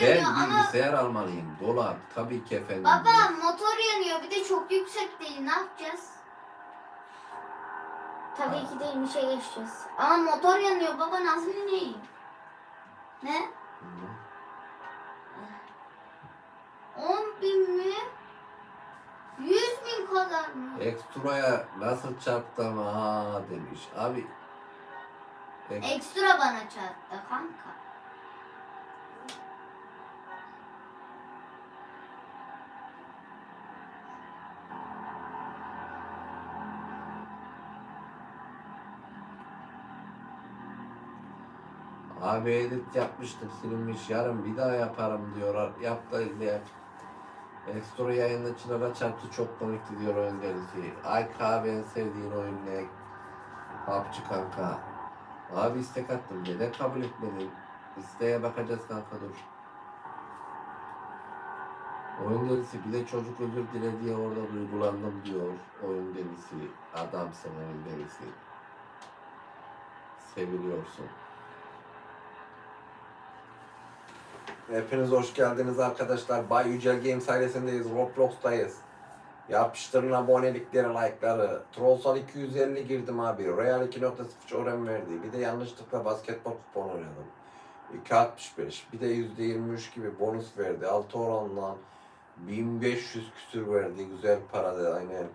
Ben yanıyor ama bilgisayar almalıyım. Dolar tabii ki efendim. baba motor yanıyor bir de çok yüksek değil ne yapacağız? Tabii ki de inişe geçeceğiz. Ama motor yanıyor baba nasıl ineyim? Ne? Hı. 10 bin mi? 100 bin kadar mı? Ekstraya nasıl çarptı ama ha demiş. Abi ek- Ekstra bana çarptı kanka. Abi edit yapmıştım silinmiş yarın bir daha yaparım diyorlar. Yap da izle. Ekstra yayında Çınar'a çarptı çok komikti diyor oyun. Ay kahve en sevdiğin oyun ne? PUBG kanka. Abi istek attım neden kabul etmedin? İsteğe bakacağız kanka dur. Oyun delisi bir de çocuk özür dile diye orada duygulandım diyor. Oyun delisi. Adamsın oyun delisi. Seviliyorsun. Hepiniz hoş geldiniz arkadaşlar. Bay Yücel Games ailesindeyiz. Roblox'tayız. Yapıştırın abonelikleri, like'ları. Trollsal 250 girdim abi. Real 2.0 oran verdi. Bir de yanlışlıkla basketbol kuponu oynadım. 2.65. Bir de %23 gibi bonus verdi. 6 oranla 1500 küsür verdi. Güzel para da aynen.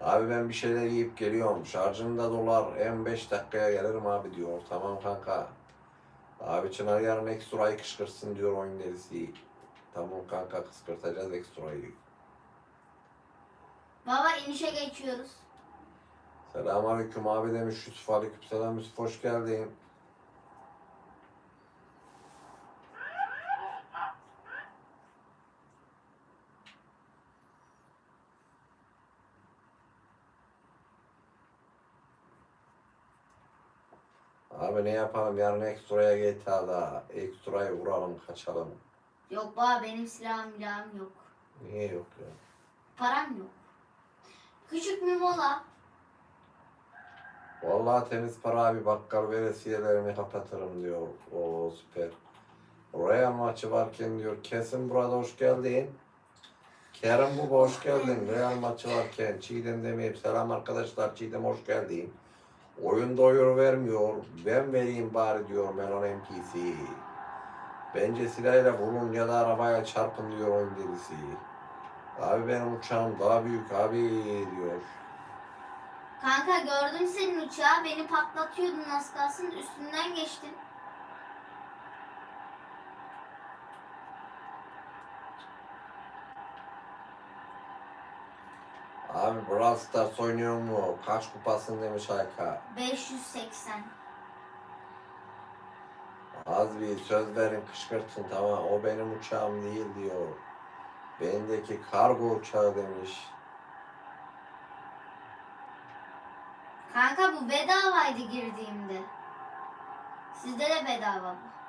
Abi ben bir şeyler yiyip geliyorum. Şarjında dolar en 5 dakikaya gelirim abi diyor. Tamam kanka. Abi Çınar yarın ekstrayı kışkırtsın diyor oyun delisi. Tamam kanka kışkırtacağız ekstrayı. Baba inişe geçiyoruz. Selamünaleyküm abi demiş Yusuf Aleyküm selam Yusuf hoş geldin. Abi ne yapalım yarın ekstraya GTA'da ekstrayı vuralım kaçalım. Yok baba benim silahım milahım yok. Niye yok ya? Param yok. Küçük bir mola. Vallahi temiz para abi bakkal veresiyelerimi kapatırım diyor. O süper. Real maçı varken diyor kesin burada hoş geldin. Kerem bu hoş geldin. Real maçı varken Çiğdem demeyip selam arkadaşlar Çiğdem hoş geldin. Oyun doyur vermiyor. Ben vereyim bari diyor Melon NPC. Bence silahıyla vurun ya da arabaya çarpın diyor oyun delisi. Abi benim uçağım daha büyük abi diyor. Kanka gördüm senin uçağı. Beni patlatıyordun az kalsın. Üstünden geçtim. Abi Brawl Stars oynuyor mu? Kaç kupasın demiş Ayka. 580. Az bir söz verin kışkırtın tamam o benim uçağım değil diyor. Bendeki kargo uçağı demiş. Kanka bu bedavaydı girdiğimde. Sizde de bedava bu.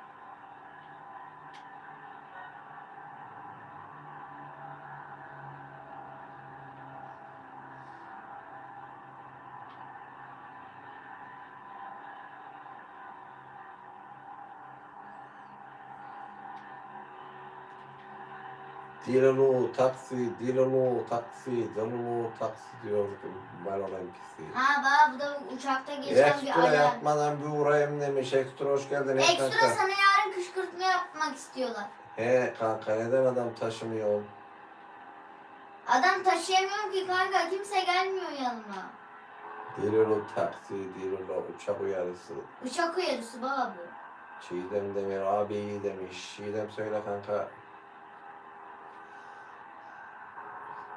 Dilalo taksi, Dilalo taksi, Dilalo taksi diyor Melon NPC. Ha baba bu da uçakta geçen bir Ekstra alarm. yapmadan bir uğrayayım demiş. Ekstra hoş geldin. Ekstra kanka. sana yarın kışkırtma yapmak istiyorlar. He kanka neden adam taşımıyor? Adam taşıyamıyorum ki kanka kimse gelmiyor yanıma. Dilalo taksi, Dilalo uçak uyarısı. Uçak uyarısı baba bu. Çiğdem Demir abi iyi demiş. Çiğdem söyle kanka.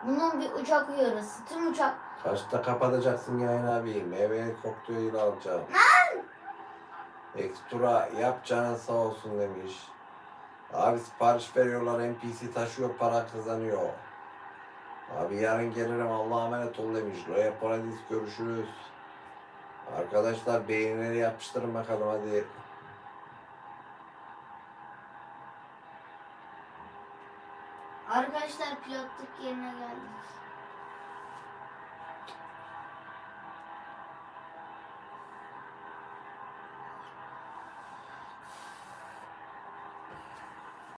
Bunun bir uçak uyarısı. Tüm uçak Kaçta kapatacaksın yayın abi? Meyve kokteyli alacağım. Ekstra yap canın sağ olsun demiş. Abi sipariş veriyorlar NPC taşıyor para kazanıyor. Abi yarın gelirim Allah'a emanet ol demiş. Roya Paradis görüşürüz. Arkadaşlar beğenileri yapıştırın bakalım hadi. Arkadaşlar pilotluk yerine geldik.